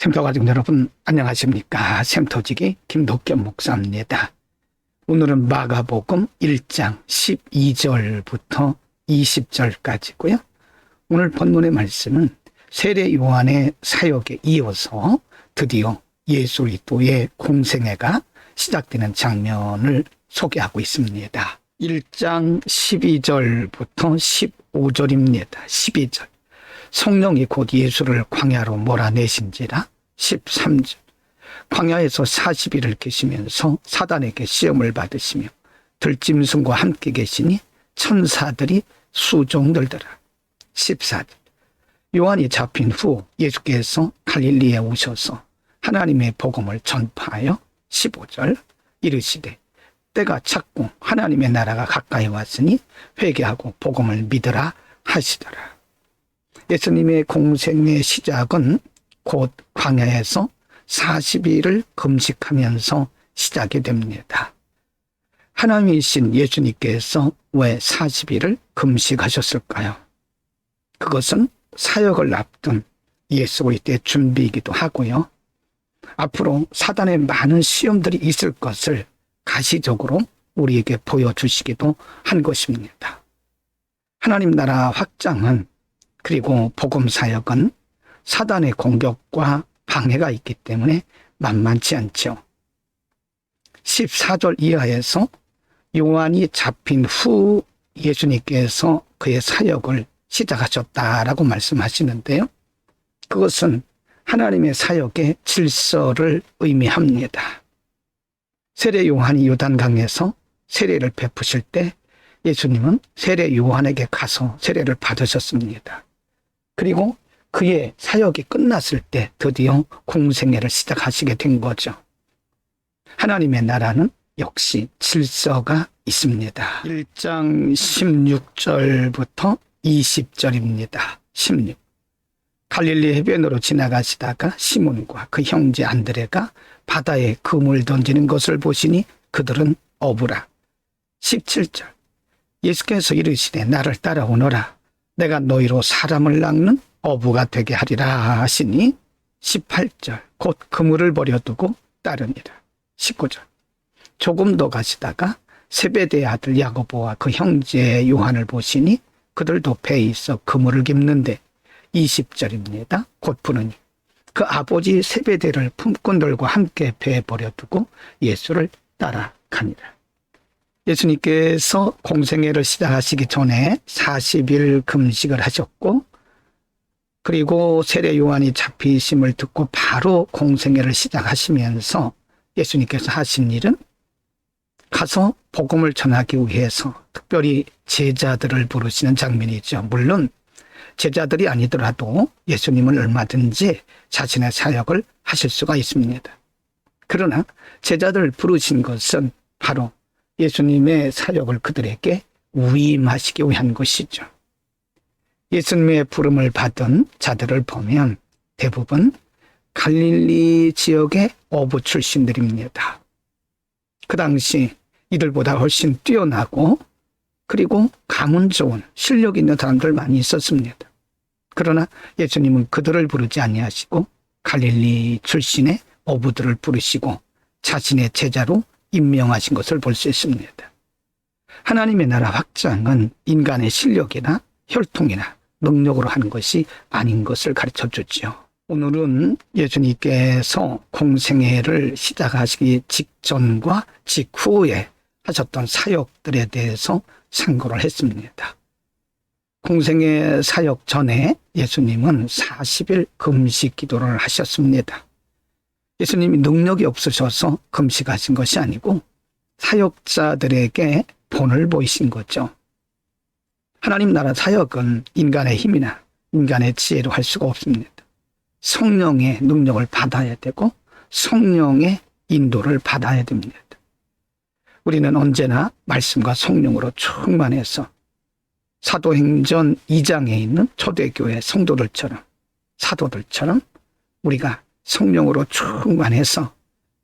샘터 가족 여러분 안녕하십니까 샘터지기 김덕겸 목사입니다. 오늘은 마가복음 1장 12절부터 20절까지고요. 오늘 본문의 말씀은 세례 요한의 사역에 이어서 드디어 예수 그리스도의 공생애가 시작되는 장면을 소개하고 있습니다. 1장 12절부터 15절입니다. 12절. 성령이 곧 예수를 광야로 몰아내신지라 13절. 광야에서 40일을 계시면서 사단에게 시험을 받으시며 들짐승과 함께 계시니 천사들이 수종 들더라. 14절. 요한이 잡힌 후 예수께서 갈릴리에 오셔서 하나님의 복음을 전파하여 15절. 이르시되 때가 찼고 하나님의 나라가 가까이 왔으니 회개하고 복음을 믿으라 하시더라. 예수님의 공생의 시작은 곧 광야에서 40일을 금식하면서 시작이 됩니다. 하나님이신 예수님께서 왜 40일을 금식하셨을까요? 그것은 사역을 앞둔 예수 그리스도의 준비이기도 하고요. 앞으로 사단의 많은 시험들이 있을 것을 가시적으로 우리에게 보여주시기도 한 것입니다. 하나님 나라 확장은 그리고 복음 사역은 사단의 공격과 방해가 있기 때문에 만만치 않죠. 14절 이하에서 요한이 잡힌 후 예수님께서 그의 사역을 시작하셨다라고 말씀하시는데요. 그것은 하나님의 사역의 질서를 의미합니다. 세례 요한이 요단강에서 세례를 베푸실 때 예수님은 세례 요한에게 가서 세례를 받으셨습니다. 그리고 그의 사역이 끝났을 때 드디어 공생애를 시작하시게 된 거죠. 하나님의 나라는 역시 질서가 있습니다. 1장 16절부터 20절입니다. 16. 갈릴리 해변으로 지나가시다가 시몬과 그 형제 안드레가 바다에 금을 던지는 것을 보시니 그들은 어부라. 17절. 예수께서 이르시되 나를 따라오너라. 내가 너희로 사람을 낚는 어부가 되게 하리라 하시니 18절 곧 그물을 버려두고 따르니라 19절 조금 더 가시다가 세베대의 아들 야고보와 그 형제 요한을 보시니 그들도 배에 있어 그물을 깁는데 20절입니다. 곧 부르니 그 아버지 세베대를 품꾼들과 함께 배에 버려두고 예수를 따라가니라. 예수님께서 공생애를 시작하시기 전에 40일 금식을 하셨고 그리고 세례 요한이 잡히심을 듣고 바로 공생애를 시작하시면서 예수님께서 하신 일은 가서 복음을 전하기 위해서 특별히 제자들을 부르시는 장면이죠. 물론 제자들이 아니더라도 예수님은 얼마든지 자신의 사역을 하실 수가 있습니다. 그러나 제자들을 부르신 것은 바로 예수님의 사역을 그들에게 위임하시기 위한 것이죠. 예수님의 부름을 받은 자들을 보면 대부분 갈릴리 지역의 어부 출신들입니다. 그 당시 이들보다 훨씬 뛰어나고 그리고 가문 좋은 실력 있는 사람들 많이 있었습니다. 그러나 예수님은 그들을 부르지 아니하시고 갈릴리 출신의 어부들을 부르시고 자신의 제자로 임명하신 것을 볼 수 있습니다. 하나님의 나라 확장은 인간의 실력이나 혈통이나 능력으로 하는 것이 아닌 것을 가르쳐 주지요. 오늘은 예수님께서 공생애를 시작하시기 직전과 직후에 하셨던 사역들에 대해서 상고를 했습니다. 공생애 사역 전에 예수님은 40일 금식 기도를 하셨습니다. 예수님이 능력이 없으셔서 금식하신 것이 아니고 사역자들에게 본을 보이신 거죠. 하나님 나라 사역은 인간의 힘이나 인간의 지혜로 할 수가 없습니다. 성령의 능력을 받아야 되고 성령의 인도를 받아야 됩니다. 우리는 언제나 말씀과 성령으로 충만해서 사도행전 2장에 있는 초대교회 성도들처럼 사도들처럼 우리가 성령으로 충만해서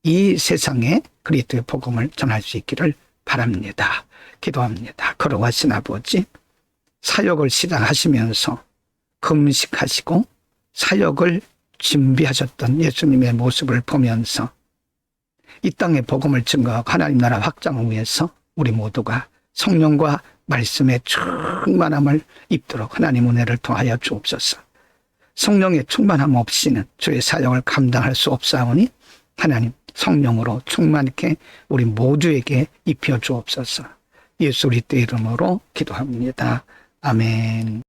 이 세상에 그리스도의 복음을 전할 수 있기를 바랍니다. 기도합니다. 걸어가신 아버지 사역을 시작하시면서 금식하시고 사역을 준비하셨던 예수님의 모습을 보면서 이 땅에 복음을 증거하고 하나님 나라 확장을 위해서 우리 모두가 성령과 말씀의 충만함을 입도록 하나님 은혜를 통하여 주옵소서. 성령의 충만함 없이는 주의 사역을 감당할 수 없사오니 하나님 성령으로 충만케 우리 모두에게 입혀 주옵소서. 예수 그리스도 이름으로 기도합니다. 아멘.